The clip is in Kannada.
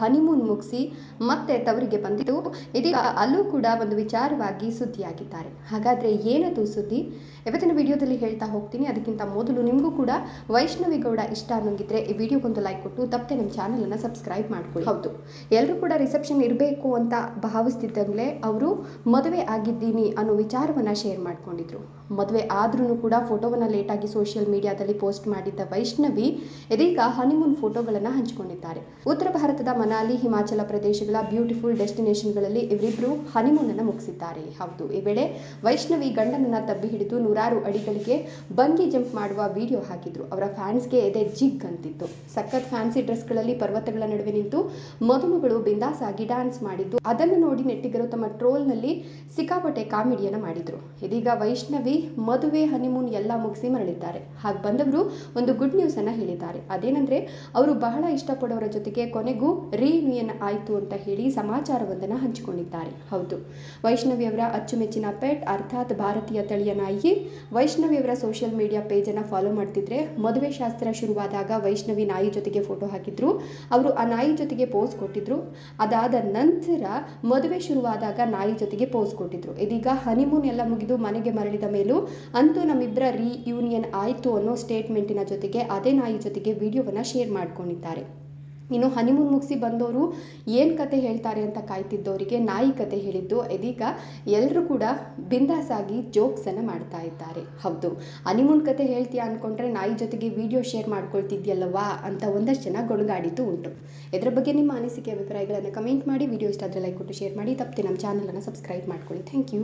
ಹನಿಮೂನ್ ಮುಗಿಸಿ ಮತ್ತೆ ತವರಿಗೆ ಬಂದಿದ್ದು, ಇದೀಗ ಅಲ್ಲೂ ಕೂಡ ಒಂದು ವಿಚಾರವಾಗಿ ಸುದ್ದಿಯಾಗಿದ್ದಾರೆ. ಹಾಗಾದ್ರೆ ಏನದು ಸುದ್ದಿ? ಇವತ್ತಿನ ವಿಡಿಯೋದಲ್ಲಿ ಹೇಳ್ತಾ ಹೋಗ್ತೀನಿ. ಅದಕ್ಕಿಂತ ಮೊದಲು ನಿಮಗೂ ಕೂಡ ವೈಷ್ಣವಿ ಗೌಡ ಇಷ್ಟ ಅನ್ನೋಂಗಿದ್ರೆ ಈ ವಿಡಿಯೋಗೊಂದು ಲೈಕ್ ಕೊಟ್ಟು, ತಪ್ಪದೆ ನಮ್ಮ ಚಾನಲನ್ನು ಸಬ್ಸ್ಕ್ರೈಬ್ ಮಾಡ್ಕೊಳ್ಳಿ. ಹೌದು. ಎಲ್ಲರೂ ಕೂಡ ರಿಸೆಪ್ಷನ್ ಇರಬೇಕು ಅಂತ ಭಾವಿಸ್ತಿದ್ದಂಗಲೇ ಅವರು ಮದುವೆ ಆಗಿದ್ದೀನಿ ಅನ್ನೋ ವಿಚಾರವನ್ನು ಶೇರ್ ಮಾಡ್ಕೊಂಡಿದ್ರು. ಮದುವೆ ಆದ್ರೂ ಕೂಡ ಫೋಟೋವನ್ನು ಲೇಟಾಗಿ ಸೋಷಿಯಲ್ ಮೀಡಿಯಾದಲ್ಲಿ ಪೋಸ್ಟ್ ಮಾಡಿದ್ದ ವೈಷ್ಣವಿ ಇದೀಗ ಹನಿಮೂನ್ ಫೋಟೋಗಳನ್ನು ಹಂಚಿಕೊಂಡಿದ್ದಾರೆ. ಉತ್ತರ ಭಾರತದ ಮನಾಲಿ, ಹಿಮಾಚಲ ಪ್ರದೇಶಗಳ ಬ್ಯೂಟಿಫುಲ್ ಡೆಸ್ಟಿನೇಷನ್ಗಳಲ್ಲಿ ಹನಿಮೂನ್ ಅನ್ನು ಮುಗಿಸಿದ್ದಾರೆ. ಹೌದು, ಈ ವೇಳೆ ವೈಷ್ಣವಿ ಗಂಡನನ್ನ ತಬ್ಬಿ ಹಿಡಿದು ನೂರಾರು ಅಡಿಗಳಿಗೆ ಬಂಗಿ ಜಂಪ್ ಮಾಡುವ ವಿಡಿಯೋ ಹಾಕಿದ್ರು. ಅವರ ಫ್ಯಾನ್ಸ್ಗೆ ಎದೆ ಜಿಗ್ ಅಂತಿತ್ತು. ಸಖತ್ ಫ್ಯಾನ್ಸಿ ಡ್ರೆಸ್ಗಳಲ್ಲಿ ಪರ್ವತಗಳ ನಡುವೆ ನಿಂತು ಮದುಮಗಳು ಬಿಂದಾಸ್ ಆಗಿ ಡ್ಯಾನ್ಸ್ ಮಾಡಿದ್ದು, ಅದನ್ನು ನೋಡಿ ನೆಟ್ಟಿಗರು ತಮ್ಮ ಟ್ರೋಲ್ನಲ್ಲಿ ಸಿಕ್ಕಾಪಟ್ಟೆ ಕಾಮಿಡಿಯನ್ನು ಮಾಡಿದ್ರು. ಇದೀಗ ವೈಷ್ಣವಿ ಮದುವೆ, ಹನಿಮೂನ್ ಎಲ್ಲ ಮುಗಿಸಿ ಮರಳಿದ್ದಾರೆ. ಹಾಗೆ ಬಂದವರು ಒಂದು ಗುಡ್ ನ್ಯೂಸ್ ಅನ್ನ ಹೇಳಿದ್ದಾರೆ. ಅದೇನಂದ್ರೆ, ಅವರು ಬಹಳ ಇಷ್ಟಪಡೋರ ಜೊತೆಗೆ ಕೊನೆಗೂ ರೀಯೂನಿಯನ್ ಆಯಿತು ಅಂತ ಹೇಳಿ ಸಮಾಚಾರವೊಂದನ್ನು ಹಂಚಿಕೊಂಡಿದ್ದಾರೆ. ಹೌದು. ವೈಷ್ಣವಿ ಅವರ ಅಚ್ಚುಮೆಚ್ಚಿನ ಪೆಟ್ ಅರ್ಥಾತ್ ಭಾರತೀಯ ತಳಿಯ ನಾಯಿ ವೈಷ್ಣವಿ ಅವರ ಸೋಷಿಯಲ್ ಮೀಡಿಯಾ ಪೇಜನ್ನು ಫಾಲೋ ಮಾಡ್ತಿದ್ರೆ ಮದುವೆ ಶಾಸ್ತ್ರ ಶುರುವಾದಾಗ ವೈಷ್ಣವಿ ನಾಯಿ ಜೊತೆಗೆ ಫೋಟೋ ಹಾಕಿದ್ರು. ಅವರು ಆ ನಾಯಿ ಜೊತೆಗೆ ಪೋಸ್ ಕೊಟ್ಟಿದ್ರು. ಅದಾದ ನಂತರ ಮದುವೆ ಶುರುವಾದಾಗ ನಾಯಿ ಜೊತೆಗೆ ಪೋಸ್ ಕೊಟ್ಟಿದ್ರು. ಇದೀಗ ಹನಿಮೂನ್ ಎಲ್ಲ ಮುಗಿದು ಮನೆಗೆ ಮರಳಿದ ಮೇಲೂ ಅಂತೂ ನಮ್ಮಿಬ್ಬರ ರೀಯೂನಿಯನ್ ಆಯಿತು ಅನ್ನೋ ಸ್ಟೇಟ್ಮೆಂಟಿನ ಜೊತೆಗೆ ಅದೇ ನಾಯಿ ಜೊತೆಗೆ ವಿಡಿಯೋವನ್ನು ಶೇರ್ ಮಾಡ್ಕೊಂಡಿದ್ದಾರೆ. ಇನ್ನು ಹನಿಮೂನ್ ಮುಗಿಸಿ ಬಂದವರು ಏನು ಕತೆ ಹೇಳ್ತಾರೆ ಅಂತ ಕಾಯ್ತಿದ್ದವರಿಗೆ ನಾಯಿ ಕತೆ ಹೇಳಿದ್ದು. ಇದೀಗ ಎಲ್ಲರೂ ಕೂಡ ಬಿಂದಾಸಾಗಿ ಜೋಕ್ಸನ್ನು ಮಾಡ್ತಾ ಇದ್ದಾರೆ. ಹೌದು, ಹನಿಮೂನ್ ಕತೆ ಹೇಳ್ತೀಯಾ ಅಂದ್ಕೊಂಡ್ರೆ ನಾಯಿ ಜೊತೆಗೆ ವಿಡಿಯೋ ಶೇರ್ ಮಾಡ್ಕೊಳ್ತಿದ್ಯಲ್ಲವಾ ಅಂತ ಒಂದಷ್ಟು ಜನ ಗೊಣಗಾಡಿದ್ದು ಉಂಟು. ಇದರ ಬಗ್ಗೆ ನಿಮ್ಮ ಅನಿಸಿಕೆ, ಅಭಿಪ್ರಾಯಗಳನ್ನು ಕಮೆಂಟ್ ಮಾಡಿ, ವಿಡಿಯೋ ಇಷ್ಟ ಆದರೆ ಲೈಕ್ ಕೊಟ್ಟು ಶೇರ್ ಮಾಡಿ, ತಪ್ಪದೆ ನಮ್ಮ ಚಾನಲನ್ನು ಸಬ್ಸ್ಕ್ರೈಬ್ ಮಾಡ್ಕೊಳ್ಳಿ. Thank you